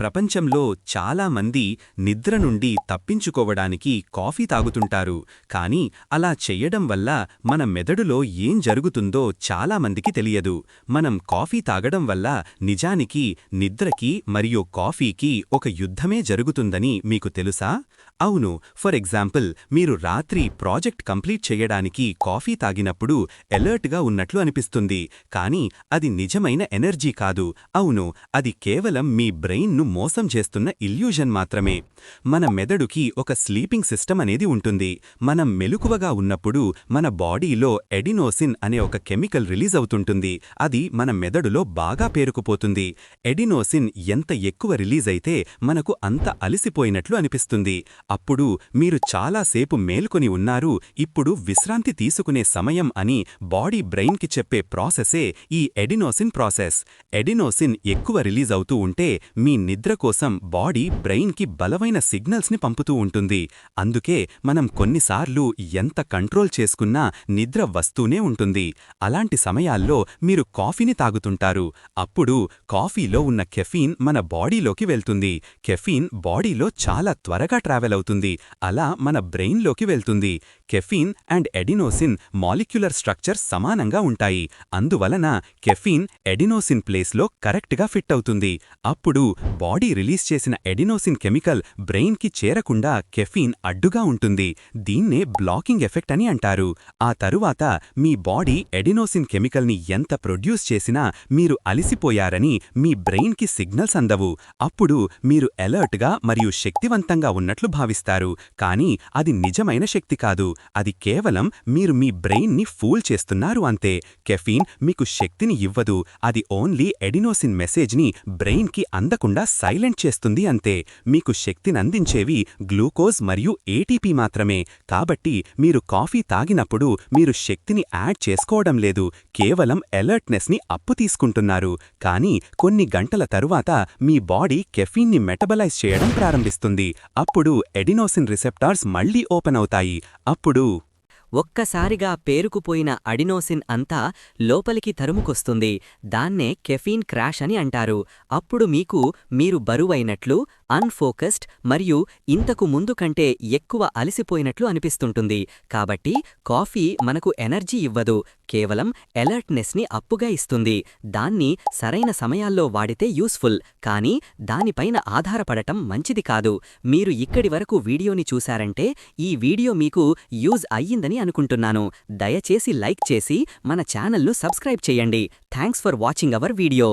ప్రపంచంలో చాలా మంది నిద్ర నుండి తప్పించుకోవడానికి కాఫీ తాగుతుంటారు. కానీ అలా చెయ్యడం వల్ల మన మెదడులో ఏం జరుగుతుందో చాలా మందికి తెలియదు. మనం కాఫీ తాగడం వల్ల నిజానికి నిద్రకి మరియు కాఫీకి ఒక యుద్ధమే జరుగుతుందని మీకు తెలుసా? అవును ఫర్ ఎగ్జాంపుల్ మీరు రాత్రి ప్రాజెక్ట్ కంప్లీట్ చేయడానికి కాఫీ తాగినప్పుడు ఎలర్ట్గా ఉన్నట్లు అనిపిస్తుంది. కానీ అది నిజమైన ఎనర్జీ కాదు. అవును అది కేవలం మీ బ్రెయిన్ను మోసం చేస్తున్న ఇల్యూజన్ మాత్రమే. మన మెదడుకి ఒక స్లీపింగ్ సిస్టమ్ అనేది ఉంటుంది. మనం మెలకువగా ఉన్నప్పుడు మన బాడీలో ఎడినోసిన్ అనే ఒక కెమికల్ రిలీజ్ అవుతుంటుంది. అది మన మెదడులో బాగా పేరుకుపోతుంది. ఎడినోసిన్ ఎంత ఎక్కువ రిలీజ్ అయితే మనకు అంత అలిసిపోయినట్లు అనిపిస్తుంది. అప్పుడు మీరు చాలాసేపు మేల్కొని ఉన్నారు. ఇప్పుడు విశ్రాంతి తీసుకునే సమయం అని బాడీ బ్రెయిన్కి చెప్పే ప్రాసెసే ఈ ఎడినోసిన్ ప్రాసెస్. ఎడినోసిన్ ఎక్కువ రిలీజ్ అవుతూ ఉంటే మీ నిద్ర కోసం బాడీ బ్రెయిన్కి బలమైన సిగ్నల్స్ని పంపుతూ ఉంటుంది. అందుకే మనం కొన్నిసార్లు ఎంత కంట్రోల్ చేసుకున్నా నిద్ర వస్తూనే ఉంటుంది. అలాంటి సమయాల్లో మీరు కాఫీని తాగుతుంటారు. అప్పుడు కాఫీలో ఉన్న కెఫీన్ మన బాడీలోకి వెళ్తుంది. కెఫీన్ బాడీలో చాలా త్వరగా ట్రావెల్ అవుతుంది. అలా మన బ్రెయిన్లోకి వెళ్తుంది. Caffeine and adenosine molecular structure సమానంగా ఉంటాయి. అందువలన కెఫీన్ ఎడినోసిన్ ప్లేస్లో కరెక్ట్గా ఫిట్ అవుతుంది. అప్పుడు బాడీ రిలీజ్ చేసిన ఎడినోసిన్ కెమికల్ బ్రెయిన్కి చేరకుండా కెఫీన్ అడ్డుగా ఉంటుంది. దీన్నే బ్లాకింగ్ ఎఫెక్ట్ అని అంటారు. ఆ తరువాత మీ బాడీ ఎడినోసిన్ కెమికల్ని ఎంత ప్రొడ్యూస్ చేసినా మీరు అలిసిపోయారని మీ బ్రెయిన్కి సిగ్నల్స్ అందవు. అప్పుడు మీరు ఎలర్ట్గా మరియు శక్తివంతంగా ఉన్నట్లు భావిస్తారు. కానీ అది నిజమైన శక్తి కాదు. అది కేవలం మీరు మీ బ్రెయిన్ని ఫూల్ చేస్తున్నారు అంతే. కెఫీన్ మీకు శక్తిని ఇవ్వదు. అది ఓన్లీ ఎడినోసిన్ మెసేజ్ని బ్రెయిన్కి అందకుండా సైలెంట్ చేస్తుంది అంతే మీకు శక్తినందించేవి గ్లూకోజ్ మరియు ఏటీపీ మాత్రమే. కాబట్టి మీరు కాఫీ తాగినప్పుడు మీరు శక్తిని యాడ్ చేసుకోవడం లేదు కేవలం అలర్ట్నెస్ని అప్పు తీసుకుంటున్నారు. కానీ కొన్ని గంటల తరువాత మీ బాడీ కెఫీన్ని మెటబలైజ్ చేయడం ప్రారంభిస్తుంది. అప్పుడు ఎడినోసిన్ రిసెప్టార్స్ మళ్ళీ ఓపెన్ అవుతాయి. అప్పుడు ఒక్కసారిగా పేరుకుపోయిన అడినోసిన్ అంతా లోపలికి తరుముకొస్తుంది. దాన్నే కెఫీన్ క్రాష్ అని అంటారు. అప్పుడు మీకు మీరు బరువైనట్లు అన్ఫోకస్డ్ మరియు ఇంతకు ముందు కంటే ఎక్కువ అలసిపోయినట్లు అనిపిస్తుంటుంది. కాబట్టి కాఫీ మనకు ఎనర్జీ ఇవ్వదు కేవలం ఎలర్ట్నెస్ని అప్పుగా ఇస్తుంది. దాన్ని సరైన సమయాల్లో వాడితే యూస్ఫుల్ కానీ దానిపైన ఆధారపడటం మంచిది కాదు. మీరు ఇక్కడి వరకు వీడియోని చూశారంటే ఈ వీడియో మీకు యూజ్ అయ్యిందని అనుకుంటున్నాను. దయచేసి లైక్ చేసి మన ఛానల్ను సబ్స్క్రైబ్ చేయండి. Thanks for watching our video.